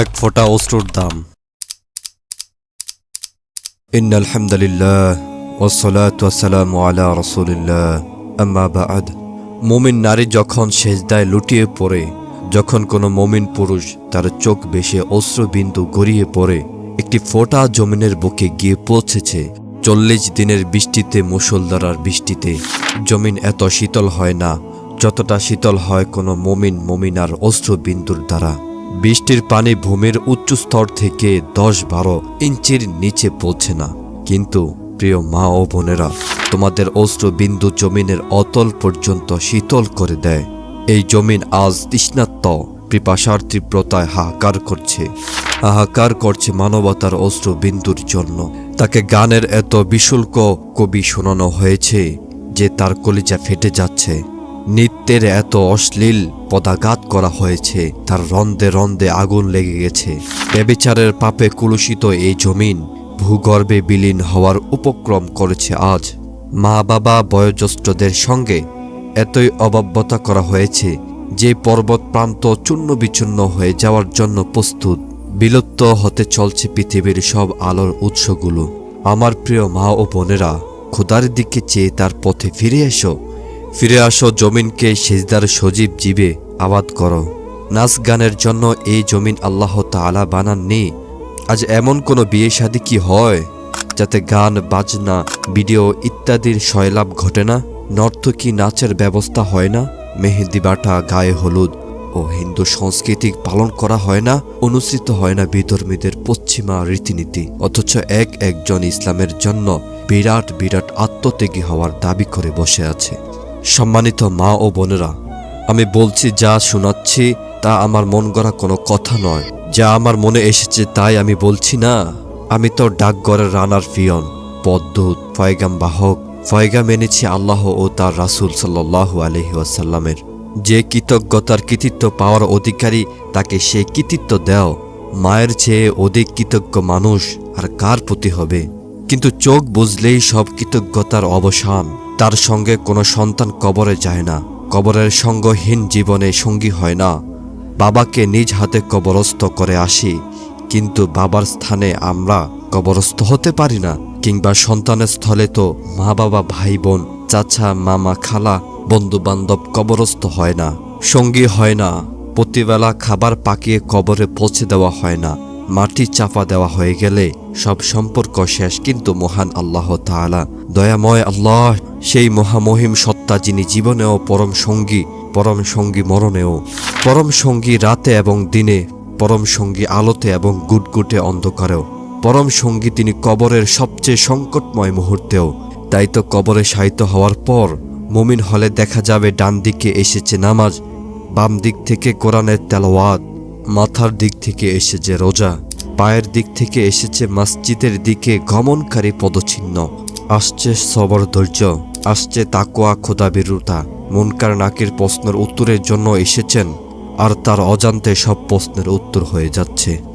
এক ফোঁটা অস্ত্রর দাম। মুমিন নারী যখন সেজদায় লুটিয়ে পড়ে, যখন কোনো মমিন পুরুষ তার চোখ বেশে অশ্রুবিন্দু গড়িয়ে পড়ে, একটি ফোঁটা জমিনের বুকে গিয়ে পৌঁছেছে। চল্লিশ দিনের বৃষ্টিতে মুসলধারার বৃষ্টিতে। জমিন এত শীতল হয় না, যতটা শীতল হয় কোনো মমিন, মমিনার অশ্রুবিন্দুর দ্বারা। বৃষ্টির পানি ভূমির উচ্চ স্তর থেকে দশ বারো ইঞ্চির নিচে পৌঁছে না। কিন্তু, প্রিয় মা ও বোনেরা, তোমাদের অস্ত্র বিন্দু জমিনের অতল পর্যন্ত শীতল করে দেয়। এই জমিন আজ তৃষ্ণাত্ম পিপাসার তীব্রতায় হাহাকার করছে। হাহাকার করছে মানবতার অস্ত্র বিন্দুর জন্য। তাকে গানের এত বিশুল্ক কবি শোনানো হয়েছে যে তার কলিজা ফেটে যাচ্ছে। নিত্যের এত অশ্লীল পদাঘাত করা হয়েছে, তার রন্দে রন্দে আগুন লেগে গেছে। ব্যবিচারের পাপে কুলুষিত এই জমিন ভূগর্ভে বিলীন হওয়ার উপক্রম করেছে আজ। মা বাবা বয়োজ্যেষ্ঠদের সঙ্গে এতই অবাব্যতা করা হয়েছে যে পর্বত প্রান্ত চূর্ণ বিচূর্ণ হয়ে যাওয়ার জন্য প্রস্তুত। বিলুপ্ত হতে চলছে পৃথিবীর সব আলোর উৎসগুলো। আমার প্রিয় মা ও বোনেরা, খোদার দিকে চেয়ে তার পথে ফিরে এসো। ফিরে আসো জমিনকে সেজদার সজীব জীবে আবাদ করো। নাচ গানের জন্য এই জমিন আল্লাহ তাআলা বানাননি। আজ এমন কোনো বিয়ে শাদী কি হয়, যাতে গান, বাজনা, ভিডিও ইত্যাদির সয়লাভ ঘটে না? নর্তকী নাচের ব্যবস্থা হয় না? মেহেদি বাটা, গায়ে হলুদ ও হিন্দু সংস্কৃতি পালন করা হয় না? অনুসৃত হয় না বিধর্মীদের পশ্চিমা রীতিনীতি, অথচ এক একজন ইসলামের জন্য বিরাট বিরাট আত্মত্যাগী হওয়ার দাবি করে বসে আছে। সম্মানিত মা ও বোনেরা, আমি বলছি যা শোনাচ্ছি তা আমার মন গড়া কোনো কথা নয়। যা আমার মনে এসেছে তাই আমি বলছি না। আমি তো ডাকঘরের রানার ফিয়ন পদ্মুত ফয়গাম বাহক। ফয়গাম এনেছি আল্লাহ ও তার রাসুল সাল্লাহু আলহি ওয়াসাল্লামের। যে কৃতজ্ঞতার কৃতিত্ব পাওয়ার অধিকারী তাকে সে কৃতিত্ব দেও। মায়ের চেয়ে অধিক কৃতজ্ঞ মানুষ আর কার প্রতি হবে? কিন্তু চোখ বুঝলেই সব কৃতজ্ঞতার অবসান। তার সঙ্গে কোনো সন্তান কবরে যায় না। কবরের সঙ্গহীন জীবনে সঙ্গী হয় না। বাবাকে নিজ হাতে কবরস্থ করে আসি, কিন্তু বাবার স্থানে আমরা কবরস্থ হতে পারি না। কিংবা সন্তানের স্থলে তো মা বাবা ভাই বোন চাচা, মামা, খালা বন্ধু বান্ধব কবরস্থ হয় না। সঙ্গী হয় না। প্রতিবেলা খাবার পাকিয়ে কবরে পৌঁছে দেওয়া হয় না। মাটি চাপা দেওয়া হয়ে গেলে সব সম্পর্ক শেষ। কিন্তু মহান আল্লাহ তাআলা, দয়াময় আল্লাহ সেই মহামহিম সত্তা যিনি জীবনেও পরম সঙ্গী পরম সঙ্গী মরণেও, পরম সঙ্গী রাতে এবং দিনে, পরম সঙ্গী আলোতে এবং গুটগুটে অন্ধকারেও। পরম সঙ্গী তিনি কবরের সবচেয়ে সংকটময় মুহূর্তেও। তাই তো কবরে শায়িত হওয়ার পর মুমিন হলে দেখা যাবে ডান দিকে এসেছে নামাজ, বাম দিক থেকে কোরআনের তেলাওয়াত, মাথার দিক থেকে এসেছে রোজা, পায়ের দিক থেকে এসেছে মসজিদের দিকে গমনকারী পদচিহ্ন। আসছে সবর ধৈর্য। আসছে তাকোয়া খোদা বিরুতা মুনকার নাকির প্রশ্নের উত্তরের জন্য এসেছেন, আর তার অজান্তে সব প্রশ্নের উত্তর হয়ে যাচ্ছে।